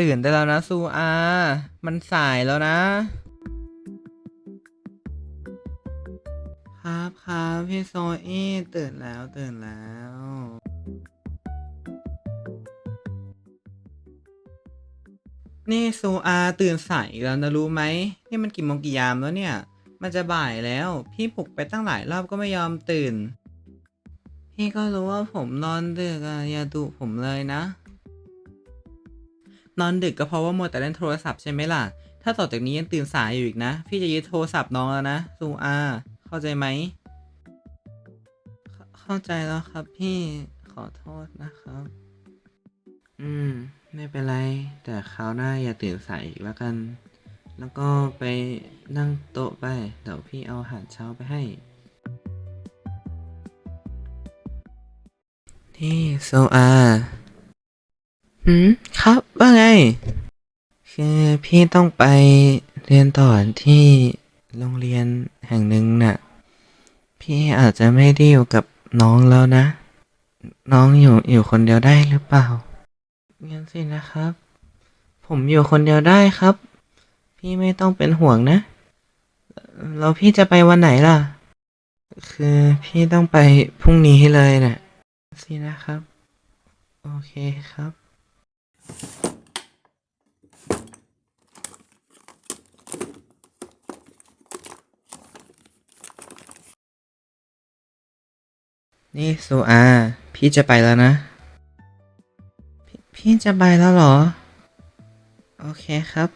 ตื่นได้แล้วนะซูอา มันสายแล้วนะ ครับครับพี่โซอี้ตื่นแล้วตื่นแล้วนี่ซูอาตื่นสายแล้วนะรู้ไหมนี่มันกี่โมงกี่ยามแล้วเนี่ย มันจะบ่ายแล้ว พี่ปลุกไปตั้งหลายรอบก็ไม่ยอมตื่น พี่ก็รู้ว่าผมนอนดึกอะอย่าดุผมเลยนะ นอนดึกก็เพราะว่ามัวแต่เล่นโทรศัพท์ใช่ไหมล่ะ ถ้าต่อจากนี้ยังตื่นสายอยู่อีกนะ พี่จะยึดโทรศัพท์น้องแล้วนะซูอา เข้าใจไหม เข้าใจแล้วครับพี่ ขอโทษนะครับ อืม ไม่เป็นไร แต่คราวหน้าอย่าตื่นสายอีกแล้วกัน แล้วก็ไปนั่งโต๊ะไป เดี๋ยวพี่เอาอาหารเช้าไปให้ นี่โซอาืมครับ ว่าไง คือพี่ต้องไปเรียนต่อที่โรงเรียนแห่งหนึ่งน่ะ พี่อาจจะไม่ได้อยู่กับน้องแล้วนะ น้องอยู่อยู่คนเดียวได้หรือเปล่างั้นสินะครับ ผมอยู่คนเดียวได้ครับ พี่ไม่ต้องเป็นห่วงนะ แล้วพี่จะไปวันไหนล่ะ คือพี่ต้องไปพรุ่งนี้เลยน่ะสินะครับ โอเคครับ นี่ซูอา พี่จะไปแล้วนะพพี่จะไปแล้วเหรอ โอเคครับ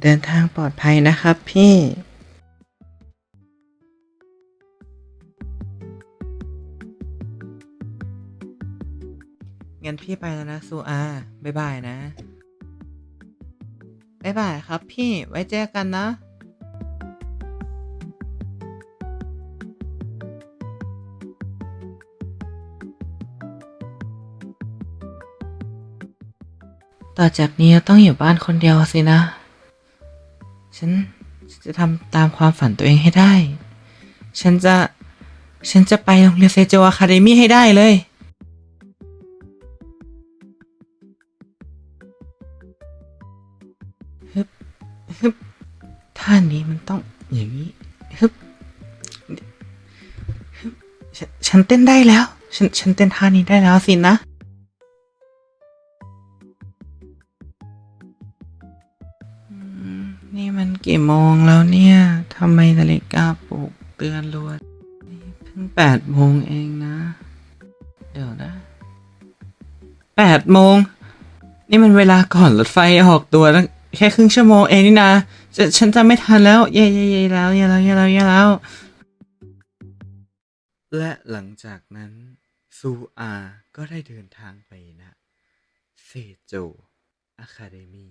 เดินทางปลอดภัยนะครับพี่ งั้นพี่ไปแล้วนะซูอาบ๊ายบายนะบ๊ายบายครับพี่ไว้เจอกันนะต่อจากนี้ต้องอยู่บ้านคนเดียวสินะ ฉันฉันจะทำตามความฝันตัวเองให้ได้ ฉันจะ ฉันจะไปโรงเรียนเซโจอะคาเดมี่ให้ได้เลย ฮึบฮึบท่านี้มันต้องอย่างนี้ฮึบฮึบฉันฉันเต้นได้แล้ว ฉันฉันเต้นท่านี้ได้แล้วสินะอืมนี่มันกี่โมงแล้วเนี่ยทำไมนาฬิกาปลุกเตือนรวนนี่เพิ่งแปดโมงเองนะ เดี๋ยวนะแปดโมง นี่มันเวลาก่อนรถไฟออกตัวตั้ง แค่ครึ่งชั่วโมงเองนี่นะจะฉันจะไม่ทันแล้ว เย่เย่เย่แล้วเย่แล้วเย่แล้วเย่แล้ว และหลังจากนั้น ซูอาก็ได้เดินทางไปนะเซโจอะคาเดมี